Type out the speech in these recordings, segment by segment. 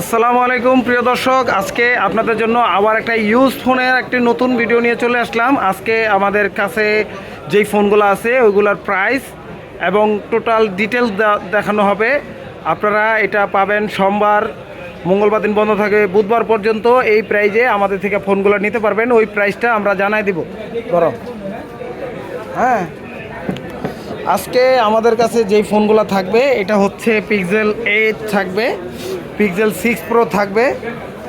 আসসালামু আলাইকুম, প্রিয় দর্শক। আজকে আপনাদের জন্য আবার একটা ইউজ ফোনের একটি নতুন ভিডিও নিয়ে চলে আসলাম। আজকে আমাদের কাছে যেই ফোনগুলো আছে, ওইগুলোর প্রাইস এবং টোটাল ডিটেলস দেখানো হবে। আপনারা এটা পাবেন সোমবার, মঙ্গলবার দিন বন্ধ থাকে, বুধবার পর্যন্ত এই প্রাইজে আমাদের থেকে ফোনগুলো নিতে পারবেন। ওই প্রাইসটা আমরা জানাই দিব। বড় হ্যাঁ। আজকে আমাদের কাছে যেই ফোনগুলো থাকবে, এটা হচ্ছে পিক্সেল এইট থাকবে। পিক্সেল সিক্স প্রো থাকবে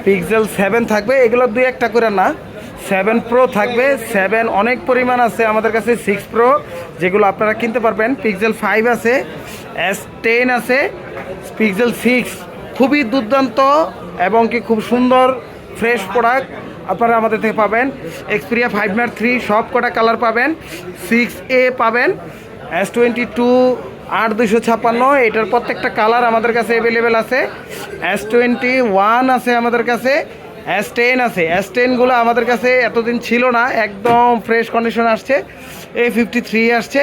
পিক্সেল সেভেন থাকবে, এগুলো দুই একটা করে না। সেভেন প্রো থাকবে সেভেন অনেক পরিমাণ আছে আমাদের কাছে সিক্স প্রো যেগুলো আপনারা কিনতে পারবেন। পিক্সেল ফাইভ আছে এস টেন আছে পিক্সেল সিক্স খুবই দুর্দান্ত এবং কি খুব সুন্দর ফ্রেশ প্রোডাক্ট আপনারা আমাদের থেকে পাবেন। এক্সপিরিয়া ফাইভ নাট থ্রি সব কটা কালার পাবেন। সিক্স এ পাবেন এস টোয়েন্টি টু আট দুশো ছাপ্পান্ন, এটার প্রত্যেকটা কালার আমাদের কাছে অ্যাভেলেবেল আছে। এস টোয়েন্টি ওয়ান আছে আমাদের কাছে এস টেন আছে। এস টেনগুলো আমাদের কাছে এতদিন ছিল না, একদম ফ্রেশ কন্ডিশন আসছে এ ফিফটি থ্রি আসছে।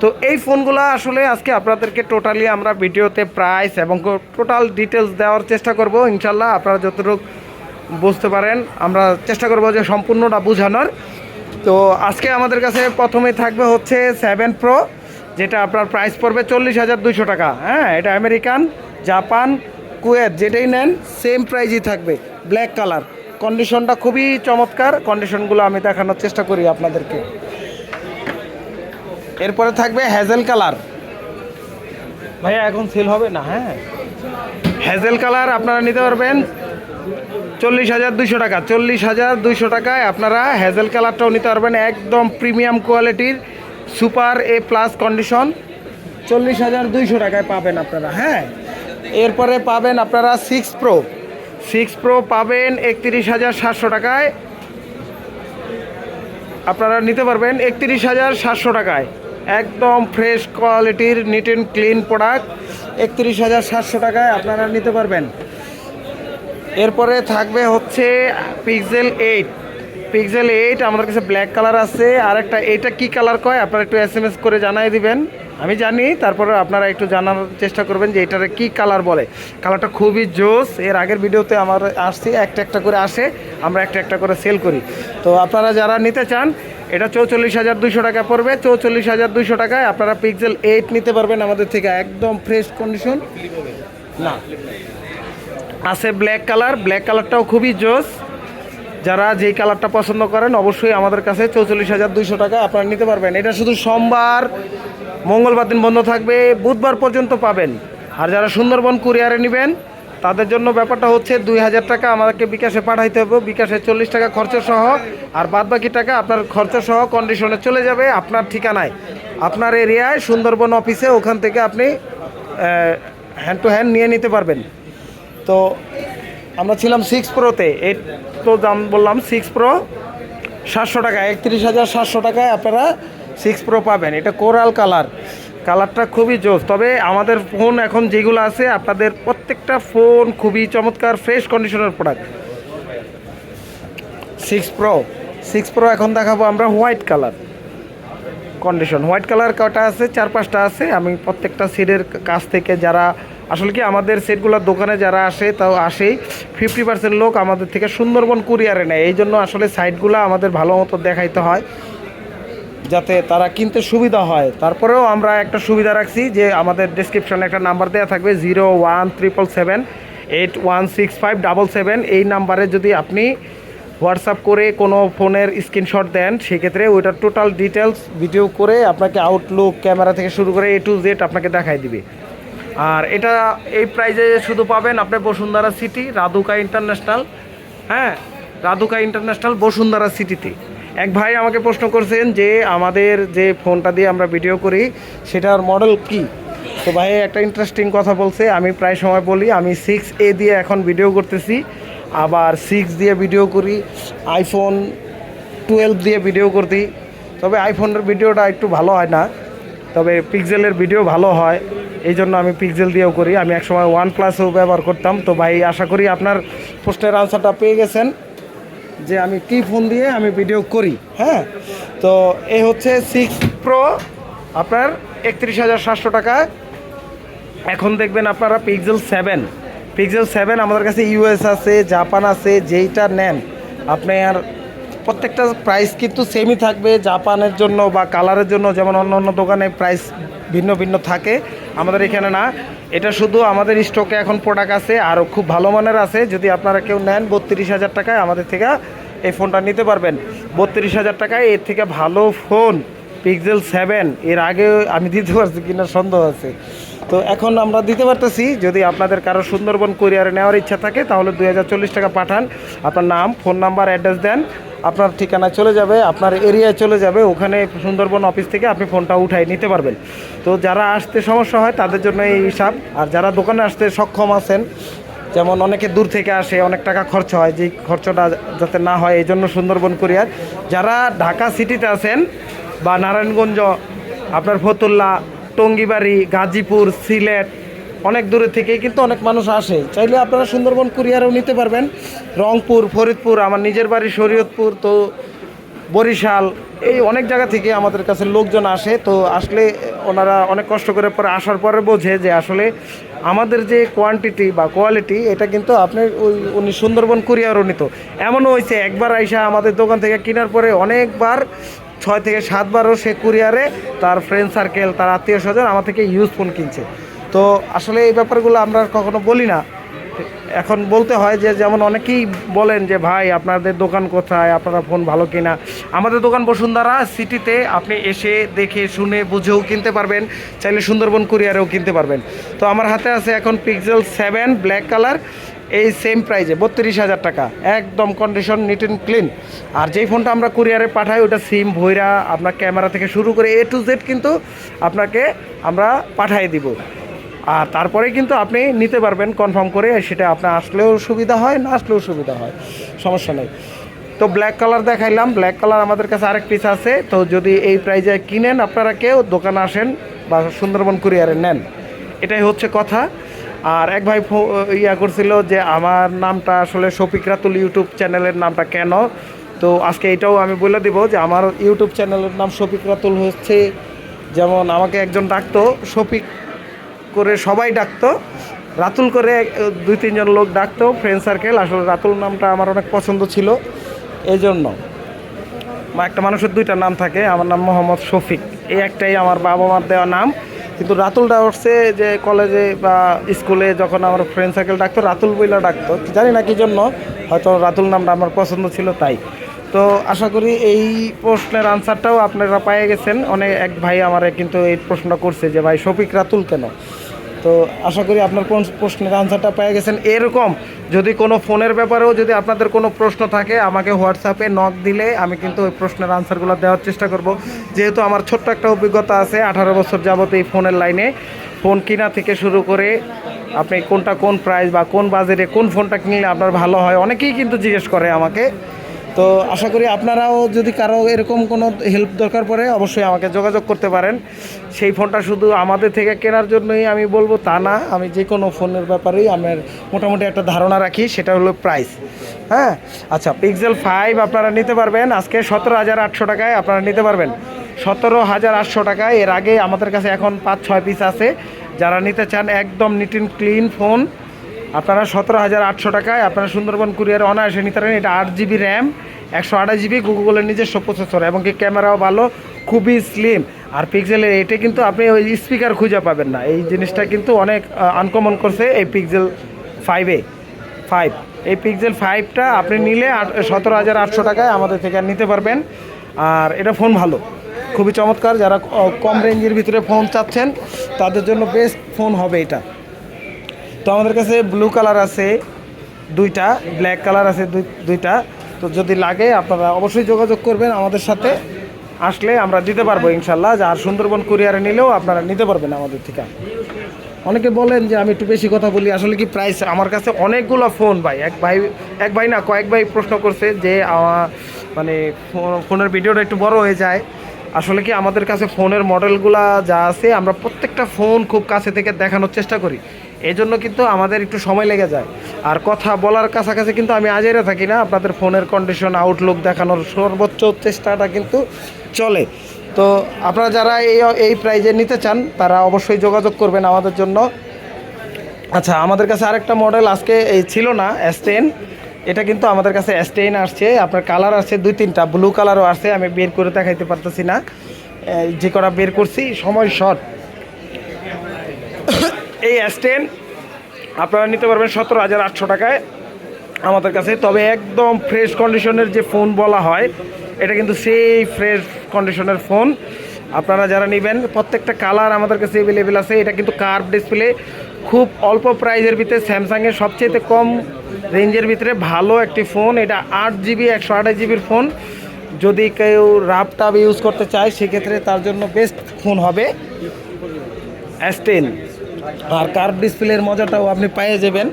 তো এই ফোনগুলো আসলে আজকে আপনাদেরকে টোটালি আমরা ভিডিওতে প্রাইস এবং টোটাল ডিটেলস দেওয়ার চেষ্টা করব। ইনশাল্লাহ আপনারা যতটুকু বুঝতে পারেন, আমরা চেষ্টা করব যে সম্পূর্ণটা বোঝানোর। তো আজকে আমাদের কাছে প্রথমে থাকবে হচ্ছে সেভেন প্রো যেটা আপনার প্রাইস পড়বে চল্লিশ হাজার দুশো টাকা। হ্যাঁ এটা আমেরিকান জাপান কুয়েত যেটাই নেন সেম প্রাইজই থাকবে ব্ল্যাক কালার কন্ডিশনটা খুবই চমৎকার। কন্ডিশনগুলো আমি দেখানোর চেষ্টা করি আপনাদেরকে। এরপরে থাকবে হ্যাজেল কালার ভাইয়া এখন সেল হবে না হ্যাঁ? হ্যাজেল কালার আপনারা নিতে পারবেন চল্লিশ হাজার দুশো টাকা। চল্লিশ হাজার দুইশো টাকায় আপনারা হ্যাজেল কালারটাও নিতে পারবেন একদম প্রিমিয়াম কোয়ালিটির সুপার এ প্লাস কন্ডিশন। চল্লিশ হাজার দুইশো টাকায় পাবেন আপনারা হ্যাঁ। এরপরে পাবেন আপনারা সিক্স প্রো সিক্স প্রো পাবেন একত্রিশ হাজার সাতশো টাকায়। আপনারা নিতে পারবেন একত্রিশ হাজার সাতশো টাকায়। একদম ফ্রেশ কোয়ালিটির নিট অ্যান্ড ক্লিন প্রোডাক্ট একত্রিশ হাজার সাতশো টাকায় আপনারা নিতে পারবেন। এরপরে থাকবে হচ্ছে পিক্সেল এইট পিক্সেল এইট আমাদের কাছে ব্ল্যাক কালার আছে। আর একটা এইটা কী কালার কয়? আপনারা একটু এস এম এস করে জানাই দিবেন। আমি জানি, তারপরে আপনারা একটু জানার চেষ্টা করবেন যে এটারে কী কালার বলে। কালারটা খুবই জোস। এর আগের ভিডিওতে আমার আসছি, একটা একটা করে আসে। আমরা একটা একটা করে সেল করি। তো আপনারা যারা নিতে চান, এটা চৌচল্লিশ হাজার দুশো টাকা পড়বে। চৌচল্লিশ হাজার দুশো টাকায় আপনারা পিক্সেল এইট নিতে পারবেন আমাদের থেকে একদম ফ্রেশ কন্ডিশন না। আছে ব্ল্যাক কালার ব্ল্যাক কালারটাও খুবই জোস। যারা যেই কালারটা পছন্দ করেন, অবশ্যই আমাদের কাছে চৌচল্লিশ হাজার দুইশো টাকা আপনারা নিতে পারবেন। এটা শুধু সোমবার, মঙ্গলবার দিন বন্ধ থাকবে, বুধবার পর্যন্ত পাবেন। আর যারা সুন্দরবন কুরিয়ারে নেবেন, তাদের জন্য ব্যাপারটা হচ্ছে দুই হাজার টাকা আমাদেরকে বিকাশে পাঠাইতে হবে। বিকাশে চল্লিশ টাকা খরচ সহ, আর বাদ বাকি টাকা আপনার খরচ সহ কন্ডিশনে চলে যাবে আপনার ঠিকানায়। আপনার এরিয়ায় সুন্দরবন অফিসে ওখান থেকে আপনি হ্যান্ড টু হ্যান্ড নিয়ে নিতে পারবেন। তো আমরা ছিলাম সিক্স প্রোতে এই তো দাম বললাম সিক্স প্রো সাতশো টাকা, একত্রিশ হাজার সাতশো টাকায় আপনারা সিক্স প্রো পাবেন। এটা কোরাল কালার কালারটা খুবই জোস। তবে আমাদের ফোন এখন যেগুলো আছে, আপনাদের প্রত্যেকটা ফোন খুবই চমৎকার ফ্রেশ কন্ডিশনের product six pro six pro এখন দেখাবো আমরা white colour condition white colour কটা আছে? চার পাঁচটা আছে। আমি প্রত্যেকটা সিডের কাছ থেকে যারা আসলে কি আমাদের সেটগুলোর দোকানে যারা আসে, তাও আসেই ফিফটি পার্সেন্ট লোক আমাদের থেকে সুন্দরবন কুরিয়ারে নেয়। এই জন্য আসলে সাইটগুলো আমাদের ভালো মতো দেখাইতে হয়, যাতে তারা কিনতে সুবিধা হয়। তারপরেও আমরা একটা সুবিধা রাখছি যে আমাদের ডিসক্রিপশনে একটা নাম্বার দেওয়া থাকবে zero one triple seven eight one six five double seven এই নাম্বারে যদি আপনি হোয়াটসঅ্যাপ করে কোনো ফোনের স্ক্রিনশট দেন, সেক্ষেত্রে ওইটার টোটাল ডিটেলস ভিডিও করে আপনাকে আউটলুক ক্যামেরা থেকে শুরু করে এ টু জেড আপনাকে দেখাই দিবে। আর এটা এই প্রাইজে শুধু পাবেন আপনি বসুন্ধরা সিটি রাধুকা ইন্টারন্যাশনাল হ্যাঁ? রাধুকা ইন্টারন্যাশনাল বসুন্ধরা সিটিতে এক ভাই আমাকে প্রশ্ন করছেন যে আমাদের যে ফোনটা দিয়ে আমরা ভিডিও করি, সেটার মডেল কি? তো ভাই, একটা ইন্টারেস্টিং কথা বলছে, আমি প্রায় সময় বলি, আমি সিক্স এ দিয়ে এখন ভিডিও করতেছি, আবার সিক্স দিয়ে ভিডিও করি আইফোন টুয়েলভ দিয়ে ভিডিও করতি তবে আইফোনের ভিডিওটা একটু ভালো হয় না, তবে পিক্সেলের ভিডিও ভালো হয়। এই জন্য আমি পিক্সেল দিয়েও করি। আমি একসময় ওয়ান প্লাসও ব্যবহার করতাম। তো ভাই, আশা করি আপনার প্রশ্নের আনসারটা পেয়ে গেছেন যে আমি কি ফোন দিয়ে আমি ভিডিও করি হ্যাঁ? তো এই হচ্ছে সিক্স প্রো আপনার একত্রিশ হাজার সাতশো টাকা। এখন দেখবেন আপনারা পিক্সেল সেভেন পিক্সেল সেভেন আমাদের কাছে ইউএস আছে জাপান আছে, যেইটা নেন আপনি আর প্রত্যেকটা প্রাইস কিন্তু সেমই থাকবে, জাপানের জন্য বা কালারের জন্য, যেমন অন্য অন্য দোকানে প্রাইস ভিন্ন ভিন্ন থাকে, আমাদের এখানে না। এটা শুধু আমাদের স্টকে এখন প্রোডাক্ট আছে, আর খুব ভালো মানের আছে। যদি আপনারা কেউ নেন বত্রিশ হাজার টাকায়, আমাদের থেকে এই ফোনটা নিতে পারবেন। বত্রিশ হাজার টাকায় এর থেকে ভালো ফোন পিক্সেল সেভেন এর আগে আমি দিতে পারছি কিনা সন্দেহ আছে। তো এখন আমরা দিতে পারতেছি, যদি আপনাদের কারও সুন্দরবন কুরিয়ারে নেওয়ার ইচ্ছা থাকে, তাহলে দুই হাজার চল্লিশ টাকা পাঠান। আপনার নাম ফোন নাম্বার অ্যাড্রেস দেন। আপনার ঠিকানায় চলে যাবে, আপনার এরিয়ায় চলে যাবে, ওখানে সুন্দরবন অফিস থেকে আপনি ফোনটা উঠাই নিতে পারবেন। তো যারা আসতে সমস্যা হয়, তাদের জন্য এই হিসাব। আর যারা দোকানে আসতে সক্ষম আছেন, যেমন অনেকে দূর থেকে আসে, অনেক টাকা খরচ হয়, যেই খরচটা যাতে না হয়, এই জন্য সুন্দরবন কুরিয়ার যারা ঢাকা সিটিতে আছেন, বা নারায়ণগঞ্জ, আপনার ফতুল্লা, টঙ্গিবাড়ি, গাজীপুর, সিলেট অনেক দূরে থেকেই কিন্তু অনেক মানুষ আসে। চাইলে আপনারা সুন্দরবন কুরিয়ারেও নিতে পারবেন। রংপুর, ফরিদপুর, আমার নিজের বাড়ি শরীয়তপুর, তো বরিশাল, এই অনেক জায়গা থেকে আমাদের কাছে লোকজন আসে। তো আসলে ওনারা অনেক কষ্ট করে পরে আসার পরে বোঝে যে আসলে আমাদের যে কোয়ান্টিটি বা কোয়ালিটি এটা কিন্তু আপনি ওই উনি সুন্দরবন কুরিয়ারও নিত। এমনও হয়েছে, একবার আইসা আমাদের দোকান থেকে কেনার পরে অনেকবার, ছয় থেকে সাতবারও সে কুরিয়ারে তার ফ্রেন্ড সার্কেল তার আত্মীয় স্বজন আমার থেকে ইউজ ফোন কিনছে। তো আসলে এই ব্যাপারগুলো আমরা কখনো বলি না। এখন বলতে হয় যে, যেমন অনেকেই বলেন যে, ভাই, আপনাদের দোকান কোথায়? আপনারা ফোন ভালো কিনা? আমাদের দোকান বসুন্ধরা সিটিতে আপনি এসে দেখে, শুনে, বুঝেও কিনতে পারবেন। চাইলে সুন্দরবন কুরিয়ারেও কিনতে পারবেন। তো আমার হাতে আছে এখন পিক্সেল সেভেন ব্ল্যাক কালার এই সেম প্রাইজে বত্রিশ হাজার টাকা। একদম কন্ডিশন নিট অ্যান্ড ক্লিন আর যেই ফোনটা আমরা কুরিয়ারে পাঠাই, ওটা সিম ভৈরা, আপনার ক্যামেরা থেকে শুরু করে এ টু জেড কিন্তু আপনাকে আমরা পাঠিয়ে দিব। আর তারপরে কিন্তু আপনি নিতে পারবেন কনফার্ম করে সেটা আপনার আসলেও সুবিধা হয়, না আসলেও সুবিধা হয়। সমস্যা নেই। তো ব্ল্যাক কালার দেখাইলাম। ব্ল্যাক কালার আমাদের কাছে আরেক পিস আছে। তো যদি এই প্রাইজে কিনেন আপনারা কেউ, দোকানে আসেন বা সুন্দরবন কুরিয়ারে নেন। এটাই হচ্ছে কথা। আর এক ভাই ইয়া করছিল যে আমার নামটা আসলে শফিক রাতুল ইউটিউব চ্যানেলের নামটা কেন? তো আজকে এটাও আমি বলে দিব যে আমার ইউটিউব চ্যানেলের নাম শফিক রাতুল হচ্ছে। যেমন আমাকে একজন ডাকতো, শফিক করে সবাই ডাকতো। রাতুল করে দুই, তিনজন লোক ডাকতো ফ্রেন্ড সার্কেল আসলে রাতুল নামটা আমার অনেক পছন্দ ছিল। এই জন্য একটা মানুষের দুইটা নাম থাকে। আমার নাম মোহাম্মদ শফিক। এই একটাই আমার বাবা মার দেওয়া নাম। কিন্তু রাতুলটা উঠছে যে কলেজে বা স্কুলে যখন আমার ফ্রেন্ড সার্কেল ডাকতো, রাতুল বইলা ডাকতো। জানি না কি জন্য, হয়তো রাতুল নামটা আমার পছন্দ ছিল তাই। তো আশা করি এই প্রশ্নের আনসারটাও আপনারা পেয়ে গেছেন। অনেক, এক ভাই আমারে কিন্তু এই প্রশ্নটা করছে যে, ভাই, শফিক, রাতুল কেন? তো আশা করি আপনার কোন প্রশ্নের আনসারটা পেয়ে গেছেন। এরকম যদি কোনো ফোনের ব্যাপারেও যদি আপনাদের কোনো প্রশ্ন থাকে, আমাকে হোয়াটসঅ্যাপে নক দিলে আমি কিন্তু ওই প্রশ্নের আনসারগুলো দেওয়ার চেষ্টা করব। যেহেতু আমার ছোট্ট একটা অভিজ্ঞতা আছে, আঠারো বছর যাবত এই ফোনের লাইনে ফোন কিনা থেকে শুরু করে আপনি কোনটা কোন প্রাইস বা কোন বাজেটে কোন ফোনটা কিনলে আপনার ভালো হয়, অনেকেই কিন্তু জিজ্ঞেস করে আমাকে। তো আশা করি আপনারাও যদি কারও এরকম কোনো হেল্প দরকার পড়ে, অবশ্যই আমাকে যোগাযোগ করতে পারেন। সেই ফোনটা শুধু আমাদের থেকে কেনার জন্যই আমি বলব তা না, আমি যে কোনো ফোনের ব্যাপারেই আমার মোটামুটি একটা ধারণা রাখি, সেটা হলো প্রাইস হ্যাঁ? আচ্ছা পিক্সেল ফাইভ আপনারা নিতে পারবেন, আজকে সতেরো হাজার আটশো টাকায় আপনারা নিতে পারবেন। সতেরো হাজার আটশো টাকায়, এর আগে আমাদের কাছে এখন পাঁচ, ছয় পিস আছে। যারা নিতে চান, একদম নিট ক্লিন ফোন আপনারা সতেরো হাজার আটশো টাকায় আপনারা সুন্দরবন কুরিয়ার অনায়াসে নিতে পারেন। এটা আট জিবি র্যাম, একশো আঠাশ জিবি, গুগলের নিজস্ব প্রসেসর এবং কি ক্যামেরাও ভালো, খুবই স্লিম আর পিক্সেলের এটা কিন্তু আপনি ওই স্পিকার খুঁজে পাবেন না। এই জিনিসটা কিন্তু অনেক আনকমন করছে এই পিক্সেল ফাইভে ফাইভ এই পিক্সেল ফাইভটা আপনি নিলে সতেরো হাজার আটশো টাকায় আমাদের থেকে নিতে পারবেন। আর এটা ফোন ভালো। খুবই চমৎকার। যারা কম রেঞ্জের ভিতরে ফোন চাচ্ছেন, তাদের জন্য বেস্ট ফোন হবে এটা। তো আমাদের কাছে ব্লু কালার আছে দুইটা ব্ল্যাক কালার আছে দুই, দুইটা। তো যদি লাগে, আপনারা অবশ্যই যোগাযোগ করবেন আমাদের সাথে। আসলে আমরা দিতে পারব ইনশাল্লাহ আর সুন্দরবন কুরিয়ারে নিলেও আপনারা নিতে পারবেন আমাদের থেকে। অনেকে বলেন যে আমি একটু বেশি কথা বলি, আসলে কি প্রাইস আমার কাছে অনেকগুলো ফোন ভাই। এক ভাই এক ভাই না, কয়েক ভাই প্রশ্ন করছে যে মানে ফোনের ভিডিওটা একটু বড় হয়ে যায়। আসলে কি আমাদের কাছে ফোনের মডেলগুলা যা আছে, আমরা প্রত্যেকটা ফোন খুব কাছে থেকে দেখানোর চেষ্টা করি। এই জন্য কিন্তু আমাদের একটু সময় লেগে যায়। আর কথা বলার কাছাকাছি কিন্তু আমি আজেরে থাকি না, আপনাদের ফোনের কন্ডিশন আউটলুক দেখানোর সর্বোচ্চ চেষ্টাটা কিন্তু চলে। তো আপনারা যারা এই এই প্রাইজে নিতে চান, তারা অবশ্যই যোগাযোগ করবেন আমাদের জন্য। আচ্ছা আমাদের কাছে আরেকটা মডেল আজকে এই ছিল না এস এটা কিন্তু আমাদের কাছে এস টেন আসছে, আপনার কালার আছে দুই তিনটা ব্লু কালারও আছে আমি বের করে দেখাইতে পারতেছি না। যে কটা বের করছি, সময় শর্ট। এই এস টেন আপনারা নিতে পারবেন সতেরো হাজার আটশো টাকায় আমাদের কাছে। তবে একদম ফ্রেশ কন্ডিশনের যে ফোন বলা হয়, এটা কিন্তু সেই ফ্রেশ কন্ডিশনের ফোন আপনারা যারা নেবেন, প্রত্যেকটা কালার আমাদের কাছে অ্যাভেলেবেল আছে। এটা কিন্তু কার্ভ ডিসপ্লে খুব অল্প প্রাইজের ভিতরে। স্যামসাংয়ের সবচেয়ে কম রেঞ্জের ভিতরে ভালো একটি ফোন এটা আট জিবি একশো আঠাশ জিবির ফোন যদি কেউ রাপ টাপ ইউজ করতে চায়, সেক্ষেত্রে তার জন্য বেস্ট ফোন হবে এস টেন আর কার্ভ ডিসপ্লের মজাটাও আপনি পেয়ে যাবেন।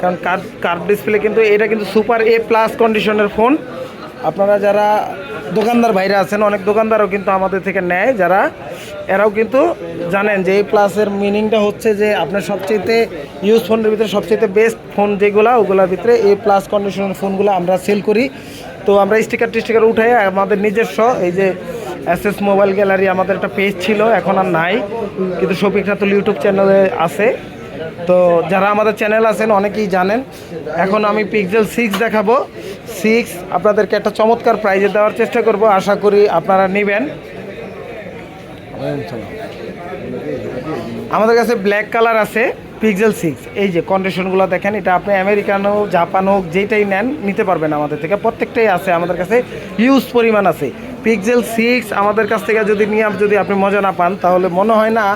কারণ কার্ভ কার্ভ ডিসপ্লে কিন্তু, এটা কিন্তু সুপার এ প্লাস কন্ডিশনের ফোন আপনারা যারা দোকানদার ভাইরা আছেন, অনেক দোকানদারও কিন্তু আমাদের থেকে নেয়। যারা, এরাও কিন্তু জানেন যে এই প্লাসের মিনিংটা হচ্ছে যে আপনার সবচেয়ে ইউজ ফোনের ভিতরে সবচেয়ে বেস্ট ফোন যেগুলো, ওগুলোর ভিতরে এ প্লাস কন্ডিশনের ফোনগুলো আমরা সেল করি। তো আমরা স্টিকার টিস্টিকার উঠাই আমাদের নিজস্ব, এই যে এস এস মোবাইল গ্যালারি আমাদের একটা পেজ ছিল, এখন আর নাই। কিন্তু শফিক রাতুল ইউটিউব চ্যানেলে আছে। তো যারা আমাদের চ্যানেল আছেন, অনেকেই জানেন। এখন আমি পিক্সেল সিক্স দেখাবো। সিক্স আপনাদেরকে একটা চমৎকার প্রাইজে দেওয়ার চেষ্টা করব। আশা করি আপনারা নেবেন। আমাদের কাছে ব্ল্যাক কালার আছে পিক্সেল সিক্স এই যে কন্ডিশনগুলো দেখেন, এটা আপনি আমেরিকান হোক জাপান হোক যেটাই নেন, নিতে পারবেন আমাদের থেকে। প্রত্যেকটাই আছে আমাদের কাছে। হিউজ পরিমাণ আছে। পিক্সেল সিক্স আমাদের কাছ থেকে যদি নিয়ে যদি আপনি মজা না পান, তাহলে মনে হয় না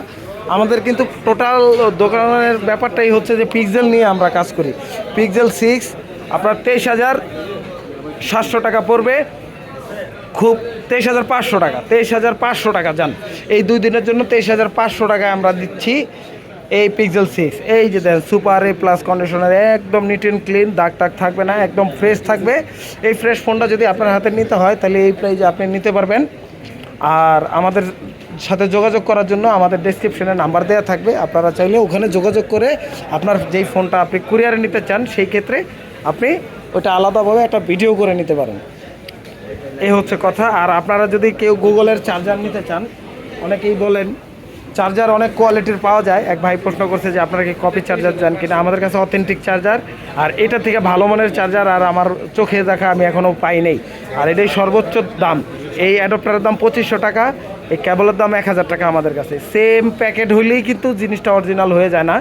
আমাদের কিন্তু টোটাল দোকানের ব্যাপারটাই হচ্ছে যে পিক্সেল নিয়ে আমরা কাজ করি। পিক্সেল সিক্স আপনার তেইশ হাজার সাতশো টাকা পড়বে, খুব তেইশ হাজার পাঁচশো টাকা, তেইশ হাজার পাঁচশো টাকা যান। এই দুই দিনের জন্য তেইশ হাজার পাঁচশো টাকায় আমরা দিচ্ছি। এই পিক্সেল সিক্স এই যে দেন সুপার এ প্লাস কন্ডিশনার একদম নিট অ্যান্ড ক্লিন দাগ টাগ থাকবে না, একদম ফ্রেশ থাকবে। এই ফ্রেশ ফোনটা যদি আপনার হাতে নিতে হয়, তাহলে এই প্রাইজে আপনি নিতে পারবেন। আর আমাদের সাথে যোগাযোগ করার জন্য আমাদের ডেসক্রিপশনে নাম্বার দেওয়া থাকবে। আপনারা চাইলে ওখানে যোগাযোগ করে আপনার যেই ফোনটা আপনি কুরিয়ারে নিতে চান, সেই ক্ষেত্রে আপনি ওটা আলাদাভাবে একটা ভিডিও করে নিতে পারেন। এই হচ্ছে কথা। আর আপনারা যদি কেউ গুগলের চার্জার নিতে চান, অনেকেই বলেন চার্জার অনেক কোয়ালিটির পাওয়া যায়। এক ভাই প্রশ্ন করছে যে, আপনারা কি কপি চার্জার চান কিনা? আমাদের কাছে অথেন্টিক চার্জার আর এটা থেকে ভালো মানের চার্জার আর আমার চোখে দেখা আমি এখনও পাই নেই। আর এটাই সর্বোচ্চ দাম। এই অ্যাডপ্টারের দাম পঁচিশশো টাকা, এই কেবলের দাম এক হাজার টাকা আমাদের কাছে। সেম প্যাকেট হইলেই কিন্তু জিনিসটা অরিজিনাল হয়ে যায় না।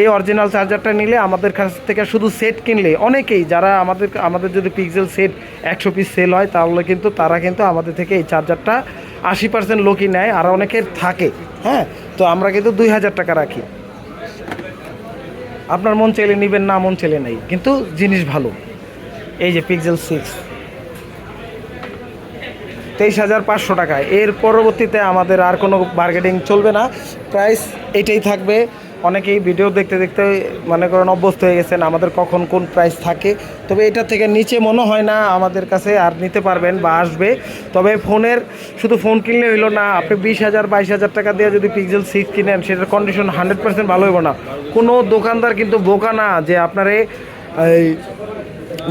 এই অরিজিনাল চার্জারটা নিলে আমাদের কাছ থেকে শুধু সেট কিনলে অনেকেই, যারা আমাদের আমাদের যদি পিক্সেল সেট একশো পিস সেল হয়, তাহলে কিন্তু তারা কিন্তু আমাদের থেকে এই চার্জারটা আশি পার্সেন্ট লোকই নেয় আর অনেকের থাকে হ্যাঁ? তো আমরা কিন্তু দুই হাজার টাকা রাখি। আপনার মন চাইলে নেবেন, না মন চাইলে নেই। কিন্তু জিনিস ভালো। এই যে পিক্সেল সিক্স তেইশ হাজার পাঁচশো টাকায় এর পরবর্তীতে আমাদের আর কোনো বার্গেটিং চলবে না। প্রাইস এটাই থাকবে। অনেকেই ভিডিও দেখতে দেখতে মনে করেন অভ্যস্ত হয়ে গেছেন, আমাদের কখন কোন প্রাইস থাকে। তবে এটা থেকে নিচে মনে হয় না, আমাদের কাছে আর নিতে পারবেন বা আসবে। তবে ফোনের, শুধু ফোন কিনলে হইল না, আপনি বিশ হাজার, বাইশ হাজার টাকা দিয়ে যদি পিক্সেল সিক্স কিনেন, সেটার কন্ডিশন হান্ড্রেড পার্সেন্ট ভালো হইব না। কোনো দোকানদার কিন্তু বোকা না যে আপনারে এই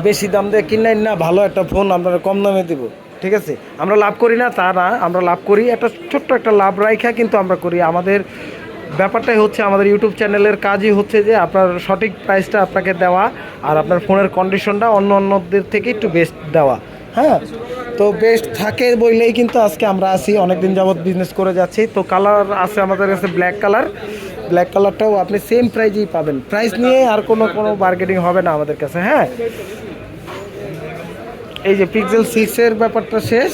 বেশি দাম দিয়ে কিনেন না, ভালো একটা ফোন আপনারা কম দামে দিব। ঠিক আছে? আমরা লাভ করি না, তা না, আমরা লাভ করি। একটা ছোট্ট একটা লাভ রাইখা কিন্তু আমরা করি। আমাদের ব্যাপারটাই হচ্ছে আমাদের ইউটিউব চ্যানেলের কাজই হচ্ছে যে আপনার সঠিক প্রাইসটা আপনাকে দেওয়া আর আপনার ফোনের কন্ডিশনটা অন্য অন্যদের থেকে একটু বেস্ট দেওয়া হ্যাঁ? তো বেস্ট থাকে বললেই কিন্তু আজকে আমরা আসি অনেক দিন যাবৎ বিজনেস করে যাচ্ছি। তো কালার আছে আমাদের কাছে ব্ল্যাক কালার ব্ল্যাক কালারটাও আপনি সেম প্রাইজেই পাবেন। প্রাইস নিয়ে আর কোনো কোনো বার্গেটিং হবে না আমাদের কাছে হ্যাঁ? এই যে পিক্সেল সিক্সের ব্যাপারটা শেষ।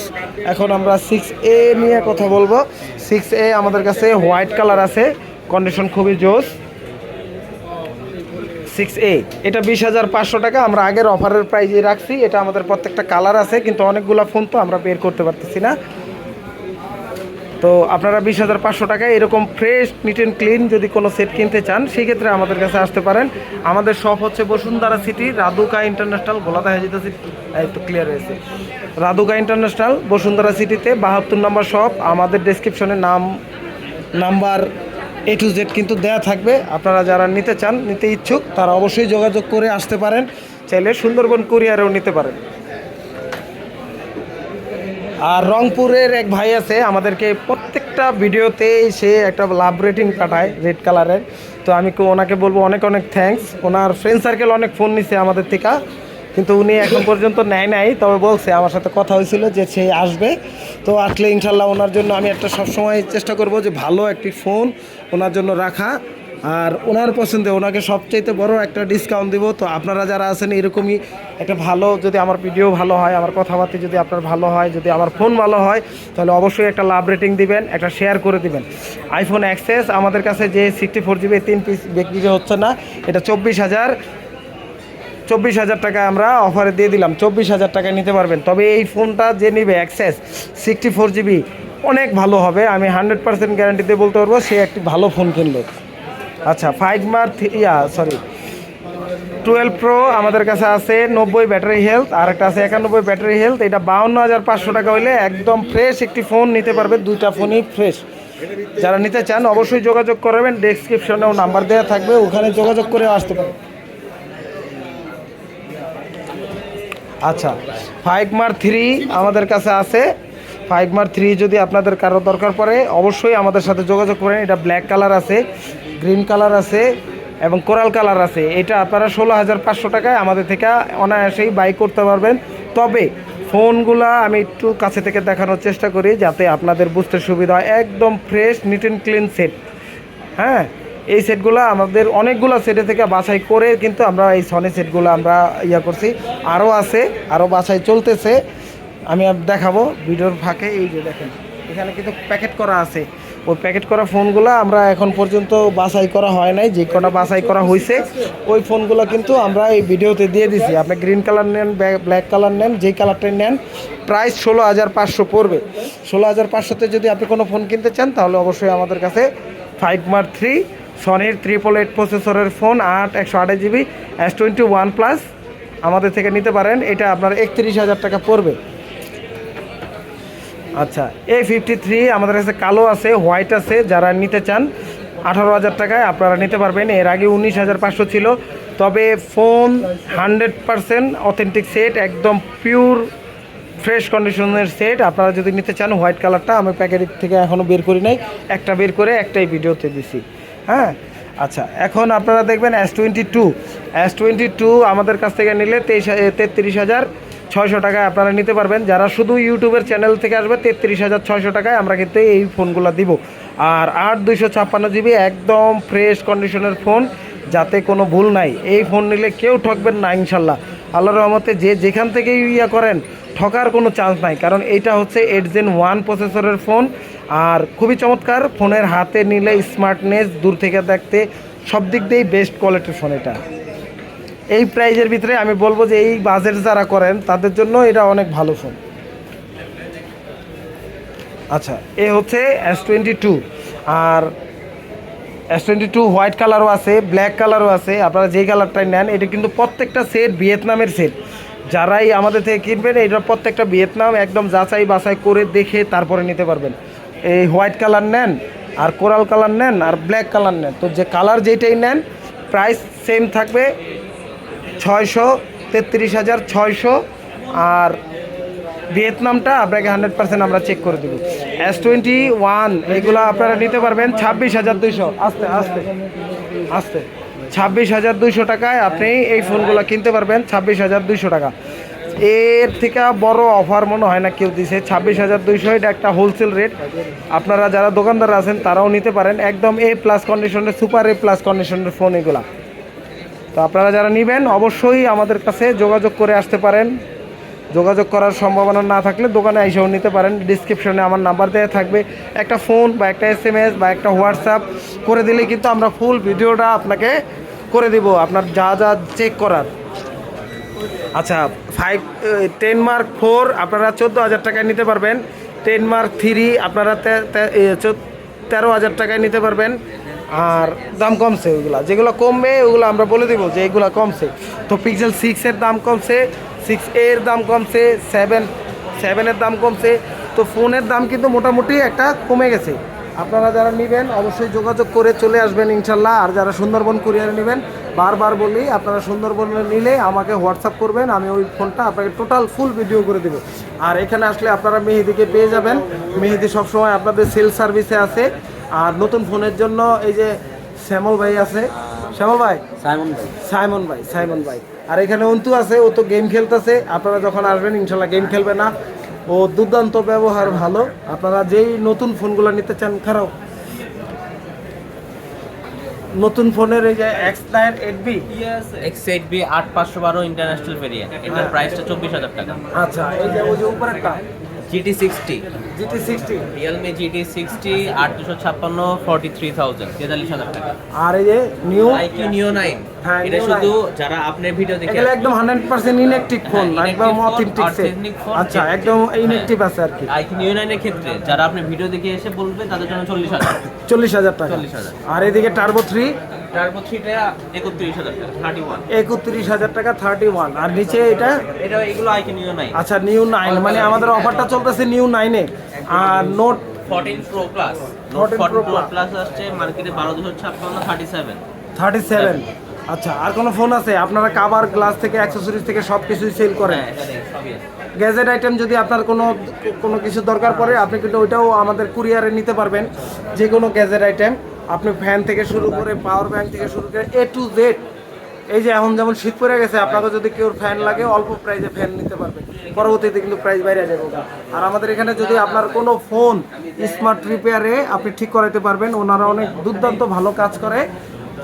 এখন আমরা সিক্স এ নিয়ে কথা বলব। সিক্স এ আমাদের কাছে হোয়াইট কালার আছে। কন্ডিশন খুবই জোস। সিক্স এ এটা বিশ হাজার পাঁচশো টাকা। আমরা আগের অফারের প্রাইজে রাখছি। এটা আমাদের প্রত্যেকটা কালার আছে, কিন্তু অনেকগুলো ফোন তো আমরা বের করতে পারতেছি না। তো আপনারা বিশ হাজার পাঁচশো টাকায় এরকম ফ্রেশ নিট অ্যান্ড ক্লিন যদি কোনো সেট কিনতে চান, সেই ক্ষেত্রে আমাদের কাছে আসতে পারেন। আমাদের শপ হচ্ছে বসুন্ধরা সিটি রাধুকা ইন্টারন্যাশনাল গোলাদা যেতেছে এই তো ক্লিয়ার হয়েছে। রাধুকা ইন্টারন্যাশনাল বসুন্ধরা সিটিতে বাহাত্তর নম্বর শপ আমাদের ডেসক্রিপশনে নাম নাম্বার এ টু জেড কিন্তু দেয়া থাকবে। আপনারা যারা নিতে চান, নিতে ইচ্ছুক, তারা অবশ্যই যোগাযোগ করে আসতে পারেন। চাইলে সুন্দরবন কুরিয়ারেও নিতে পারেন। আর রংপুরের এক ভাই আছে, আমাদেরকে প্রত্যেকটা ভিডিওতেই সে একটা লাভ রেটিং পাঠায় রেড কালারের তো আমি ওনাকে বলব অনেক অনেক থ্যাঙ্কস ওনার ফ্রেন্ড সার্কেল অনেক ফোন নিছে আমাদের থেকে, কিন্তু উনি এখন পর্যন্ত নেয় নাই। তবে বলছে, আমার সাথে কথা হয়েছিল যে সে আসবে। তো আসলে ইনশাল্লাহ ওনার জন্য আমি একটা সবসময় চেষ্টা করব যে ভালো একটি ফোন ওনার জন্য রাখা। আর ওনার পছন্দে ওনাকে সবচাইতে বড় একটা ডিসকাউন্ট দিব। তো আপনারা যারা আছেন, এরকমই একটা ভালো যদি আমার ভিডিও ভালো হয়, আমার কথাবার্তা যদি আপনার ভালো হয়, যদি আমার ফোন ভালো হয়, তাহলে অবশ্যই একটা লাভ রেটিং দিবেন, একটা শেয়ার করে দিবেন। আইফোন অ্যাক্সেস আমাদের কাছে যে সিক্সটি ফোর জিবি তিন পিস বিক্রি হচ্ছে না, এটা চব্বিশ হাজার চব্বিশ হাজার টাকা আমরা অফারে দিয়ে দিলাম, চব্বিশ হাজার টাকায় নিতে পারবেন। তবে এই ফোনটা যে নিবে অ্যাক্সেস সিক্সটি ফোর জিবি অনেক ভালো হবে, আমি হান্ড্রেড পার্সেন্ট গ্যারান্টিতে বলতে পারব, সে একটি ভালো ফোন কিনলো আচ্ছা ফাইভ মার ইয়া সরি টুয়েলভ প্রো আমাদের কাছে আছে নব্বই ব্যাটারি হেলথ আর একটা আছে একানব্বই ব্যাটারি হেলথ এটা বাউন্ন হাজার পাঁচশো টাকা হইলে একদম ফ্রেশ একটি ফোন নিতে পারবে, দুইটা ফোনই ফ্রেশ যারা নিতে চান অবশ্যই যোগাযোগ করবেন ডেসক্রিপশনেও নাম্বার দেওয়া থাকবে, ওখানে যোগাযোগ করে আসতে পারেন আচ্ছা ফাইভ মার থ্রি আমাদের কাছে আছে। ফাইভ মার থ্রি যদি আপনাদের কারও দরকার পড়ে, অবশ্যই আমাদের সাথে যোগাযোগ করেন, এটা ব্ল্যাক কালার আছে। গ্রিন কালার আছে এবং কোরাল কালার আছে। এটা আপনারা ষোলো হাজার পাঁচশো টাকায় আমাদের থেকে অনায়াসেই বাই করতে পারবেন। তবে ফোনগুলা আমি একটু কাছে থেকে দেখানোর চেষ্টা করি যাতে আপনাদের বুঝতে সুবিধা হয়। একদম fresh, neat and clean set. হ্যাঁ এই সেটগুলো আমাদের অনেকগুলো সেটে থেকে বাছাই করে কিন্তু আমরা এই সনি সেটগুলো আমরা ইয়া করছি। আরও আছে, আরও বাছাই চলতেছে। আমি দেখাবো, ভিডিওর ফাঁকে এই যে দেখেন, এখানে কিন্তু প্যাকেট করা আছে। ওই প্যাকেট করা ফোনগুলো আমরা এখন পর্যন্ত বাছাই করা হয় নাই, যে কটা বাছাই করা হয়েছে ওই ফোনগুলো কিন্তু আমরা এই ভিডিওতে দিয়ে দিছি। আপনি গ্রিন কালার নেন ব্ল্যাক কালার নেন যেই কালারটাই নেন প্রাইস ষোলো হাজার পাঁচশো পড়বে। ষোলো হাজার পাঁচশোতে যদি আপনি কোনো ফোন কিনতে চান, তাহলে অবশ্যই আমাদের কাছে ফাইভ মার থ্রি সনির ট্রিপল এইট প্রসেসরের ফোন আট, একশো আঠাশ GB S twenty one plus আমাদের থেকে নিতে পারেন। এটা আপনার একত্রিশ হাজার টাকা পড়বে। আচ্ছা এ ফিফটি থ্রি আমাদের কাছে কালো আছে হোয়াইট আছে, যারা নিতে চান, আঠারো হাজার টাকায় আপনারা নিতে পারবেন। এর আগে উনিশ হাজার পাঁচশো ছিল, তবে phone hundred percent authentic set একদম পিওর ফ্রেশ কন্ডিশনের সেট আপনারা যদি নিতে চান হোয়াইট কালারটা আমি প্যাকেট থেকে এখনও বের করি নাই, একটা বের করে একটাই ভিডিওতে দিছি। হ্যাঁ? আচ্ছা এখন আপনারা দেখবেন S twenty two S twenty two আমাদের কাছ থেকে নিলে তেইশ তেত্রিশ হাজার ছয়শো টাকায় আপনারা নিতে পারবেন। যারা শুধু ইউটিউবের চ্যানেল থেকে আসবে, তেত্রিশ হাজার ছয়শো টাকায় আমরা কিন্তু এই ফোনগুলো দিব। আর আট দুইশো ছাপ্পান্ন জিবি একদম ফ্রেশ কন্ডিশনের ফোন, যাতে কোনো ভুল নাই। এই ফোন নিলে কেউ ঠকবেন না, ইনশাল্লাহ। আল্লাহর রহমতে যে যেখান থেকেই ইয়া করেন, ঠকার কোনো চান্স নাই। কারণ এইটা হচ্ছে এইট জেন ওয়ান প্রসেসরের ফোন। আর খুবই চমৎকার, ফোনের হাতে নিলে স্মার্টনেস দূর থেকে দেখতে সব দিক দিয়েই বেস্ট কোয়ালিটির ফোন এটা। এই প্রাইজের ভিতরে আমি বলব যে এই বাজেট যারা করেন, তাদের জন্য এটা অনেক ভালো ফোন। আচ্ছা এ হচ্ছে এস টোয়েন্টি টু আর এস টোয়েন্টি টু হোয়াইট কালারও আছে ব্ল্যাক কালারও আছে, আপনারা যেই কালারটাই নেন, এটা কিন্তু প্রত্যেকটা সেট ভিয়েতনামের সেট যারাই আমাদের থেকে কিনবেন, এটা প্রত্যেকটা ভিয়েতনাম একদম যাচাই বাছাই করে দেখে তারপরে নিতে পারবেন। এই হোয়াইট কালার নেন, আর কোরাল কালার নেন, আর ব্ল্যাক কালার নেন। তো যে কালার যেটাই নেন প্রাইস সেম থাকবে। ছয়শো তেত্রিশ হাজার ছয়শো আর ভিয়েতনামটা আপনাকে হান্ড্রেড পার্সেন্ট আমরা চেক করে দেবো। এস টোয়েন্টি ওয়ান, এগুলো আপনারা নিতে পারবেন ছাব্বিশ হাজার দুইশো। আস্তে আস্তে আস্তে। ছাব্বিশ হাজার দুইশো টাকায় আপনি এই ফোনগুলো কিনতে পারবেন, ছাব্বিশ হাজার দুইশো টাকা। এর থেকে বড় অফার মনে হয় না কেউ দিছে, ছাব্বিশ হাজার দুইশো, এটা একটা হোলসেল রেট আপনারা যারা দোকানদার আছেন, তারাও নিতে পারেন। একদম এ প্লাস কন্ডিশনের সুপার এ প্লাস কন্ডিশনের ফোন এগুলা। তো আপনারা যারা নেবেন, অবশ্যই আমাদের কাছে যোগাযোগ করে আসতে পারেন। যোগাযোগ করার সম্ভাবনা না থাকলে দোকানে এসেও নিতে পারেন। ডিসক্রিপশনে আমার নাম্বার দেওয়া থাকবে। একটা ফোন বা একটা এস বা একটা হোয়াটসঅ্যাপ করে দিলে কিন্তু আমরা ফুল ভিডিওটা আপনাকে করে দিব, আপনার যা যা চেক করার। আচ্ছা ফাইভ টেন মার্ক ফোর আপনারা চোদ্দ হাজার টাকায় নিতে পারবেন। টেন মার্ক থ্রি আপনারা তেরো হাজার টাকায় নিতে পারবেন। আর দাম কমছে ওইগুলা। যেগুলো কমবে, ওগুলো আমরা বলে দেবো যে এগুলো কমছে। তো পিক্সেল সিক্সের দাম কমছে সিক্স এর দাম কমছে সেভেন সেভেনের দাম কমছে। তো ফোনের দাম কিন্তু মোটামুটি একটা কমে গেছে। আপনারা যারা নেবেন, অবশ্যই যোগাযোগ করে চলে আসবেন ইনশাল্লাহ। আর যারা সুন্দরবন কুরিয়ারে নেবেন, বারবার বলি, আপনারা সুন্দরবনে নিলে আমাকে হোয়াটসঅ্যাপ করবেন, আমি ওই ফোনটা আপনাকে টোটাল ফুল ভিডিও করে দেবো। আর এখানে আসলে আপনারা মেহেদিকে পেয়ে যাবেন। মেহেদি সবসময় আপনাদের সেল সার্ভিসে আছে। আর নতুন ফোনের জন্য এই যে শ্যামল ভাই আছে। শ্যামল ভাই? সাইমন ভাই। সাইমন ভাই সাইমন ভাই। আর এখানে অন্তু আছে ও তো গেম খেলতেছে। আপনারা যখন আসবেন ইনশাল্লাহ গেম খেলবে না। ও দুর্দান্ত ব্যবহার ভালো। আপনারা যেই নতুন ফোনগুলো নিতে চান খারাপ নতুন ফোনের এই যে X nine eight B X eight B আট পাঁচশো বারো ইন্টারন্যাশনাল ভেরিয়েন্ট এটার প্রাইসটা চব্বিশ হাজার টাকা। আচ্ছা এই যে ওই যে উপরেরটা GT sixty GT sixty Realme GT sixty আট দুশো ছাপ্পান্ন ফর্টি থ্রি থাউজেন্ড তেতাল্লিশ হাজার টাকা। আর এই যে নিউ আইকিউ নিও নাইন এটা শুধু যারা আপনার ভিডিও দেখে এগুলো একদম হান্ড্রেড পার্সেন্ট ইনএক্টিভ ফোন একদম অথেন্টিক আচ্ছা। একদম ইনএক্টিভ আছে আর কি। আইকিউ নিও নাইনের ক্ষেত্রে যারা আপনার ভিডিও দেখে এসে বলবে তাদের জন্য চল্লিশ হাজার। চল্লিশ হাজার টাকা। 40,000 আর এদিকে টার্বো থ্রি তারপর থ্রিটা একত্রিশ হাজার টাকা থার্টি ওয়ান একত্রিশ হাজার টাকা থার্টি ওয়ান আর নিচে এটা? এটা এগুলো আইকিউ নিও নাইন আচ্ছা নিউ নাইন মানে আমাদের অফারটা চলতেছে নিউ নাইনে আর note fourteen pro plus 14 fourteen pro plus আসছে মার্কেটে বারো দুশো ছাপ্পান্ন থার্টি সেভেন থার্টি সেভেন আচ্ছা আর কোনো ফোন আছে? আপনারা কাভার গ্লাস থেকে অ্যাক্সেসরিজ থেকে সব কিছুই সেল করেন গ্যাজেট আইটেম যদি আপনার কোনো কোনো কিছু দরকার পড়ে আপনি কিন্তু ওইটাও আমাদের কুরিয়ারে নিতে পারবেন। যে কোনো গ্যাজেট আইটেম আপনি ফ্যান থেকে শুরু করে পাওয়ার ব্যাংক থেকে শুরু করে এ টু জেড এই যে এখন যেমন শীত পড়ে গেছে, আপনাকে যদি কেউ ফ্যান লাগে, অল্প প্রাইসে ফ্যান নিতে পারবেন পরবর্তীতে কিন্তু প্রাইস বাইরে যাবে। আর আমাদের এখানে যদি আপনার কোনো ফোন স্মার্ট রিপেয়ারে আপনি ঠিক করাতে পারবেন, ওনারা অনেক দুর্দান্ত ভালো কাজ করে।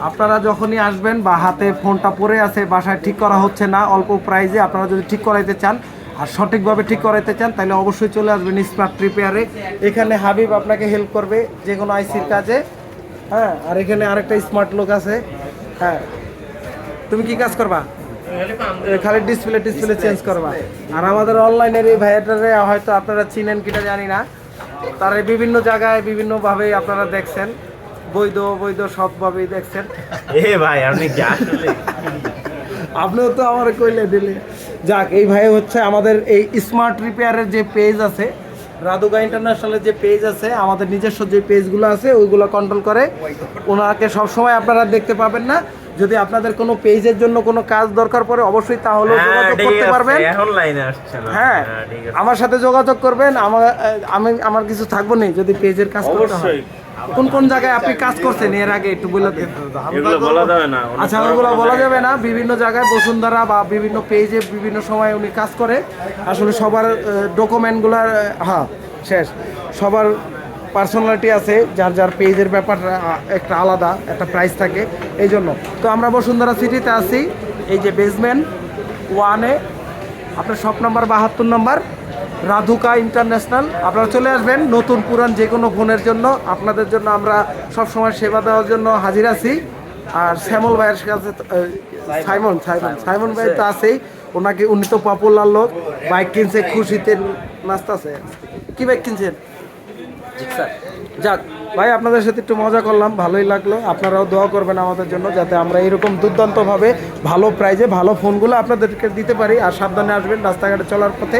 আপনারা যখনই আসবেন বা হাতে ফোনটা পড়ে আছে, বাসায় ঠিক করা হচ্ছে না, অল্প প্রাইসে আপনারা যদি ঠিক করাইতে চান আর সঠিকভাবে ঠিক করাইতে চান, তাহলে অবশ্যই চলে আসবেন স্মার্ট রিপেয়ারে এখানে হাবিব আপনাকে হেল্প করবে যে কোনো আইসির কাজে। হ্যাঁ আর এখানে আরেকটা স্মার্ট লোক আছে। হ্যাঁ। তুমি কি কাজ করবা? খালি ডিসপ্লে ডিসপ্লে চেঞ্জ করবা। আর আমাদের অনলাইনের এই ভাইয়াটারে হয়তো আপনারা চিনেন কিনা জানি না। তার বিভিন্ন জায়গায় বিভিন্নভাবে আপনারা দেখছেন। বৈধ অবৈধ সবভাবেই দেখছেন। এ ভাই আপনি কি আসলে। আপনিও তো আমার কইলে দিলে। যাক এই ভাই হচ্ছে আমাদের এই স্মার্ট রিপেয়ারের যে পেজ আছে রাধুগা ইন্টারন্যাশনালের যে পেজ আছে আমাদের নিজস্ব যে পেজগুলো আছে ওইগুলো কন্ট্রোল করে ওনাকে সবসময় আপনারা দেখতে পাবেন না। যদি আপনাদের কোনো পেজের জন্য কোনো কাজ দরকার পড়ে অবশ্যই তাহলে হ্যাঁ, যোগাযোগ করতে পারবেন। হ্যাঁ ঠিক আমার সাথে যোগাযোগ করবেন। আমার আমি আমার কিছু থাকব নেই যদি পেজের কাজ করতে হয়। অবশ্যই। কোন কোন জায়গায় আপনি কাজ করছেন? এর আগে একটু বলে দেন। আচ্ছা ওগুলো বলা যাবে। না। বিভিন্ন জায়গায় বসুন্ধরা বা বিভিন্ন পেজে বিভিন্ন সময় উনি কাজ করে। আসলে সবার ডকুমেন্টগুলো হ্যাঁ শেষ। সবার পার্সোনালিটি আছে যার যার পেজের ব্যাপারটা একটা আলাদা একটা প্রাইস থাকে। এই জন্য তো আমরা বসুন্ধরা সিটিতে আছি। এই যে বেসমেন্ট ওয়ানে আপনার শপ নাম্বার বাহাত্তর নাম্বার রাধুকা ইন্টারন্যাশনাল। আপনারা চলে আসবেন নতুন পুরান যে কোনো ফোনের জন্য। আপনাদের জন্য আমরা সব সময় সেবা দেওয়ার জন্য হাজির আছি। আর শ্যামল ভাইয়ের কাছে সাইমন সাইমন সাইমন ভাই তো আছেই। ওনাকে উনি তো পপুলার লোক। বাইক কিনছে খুশিতে নাচতেছে। কি বাইক কিনছেন? যাক ভাই আপনাদের সাথে একটু মজা করলাম ভালোই লাগল। আপনারাও দোয়া করবেন আমাদের জন্য যাতে আমরা এরকম দুর্দান্তভাবে ভালো প্রাইজে ভালো ফোনগুলো আপনাদেরকে দিতে পারি। আর সাবধানে আসবেন রাস্তাঘাটে চলার পথে।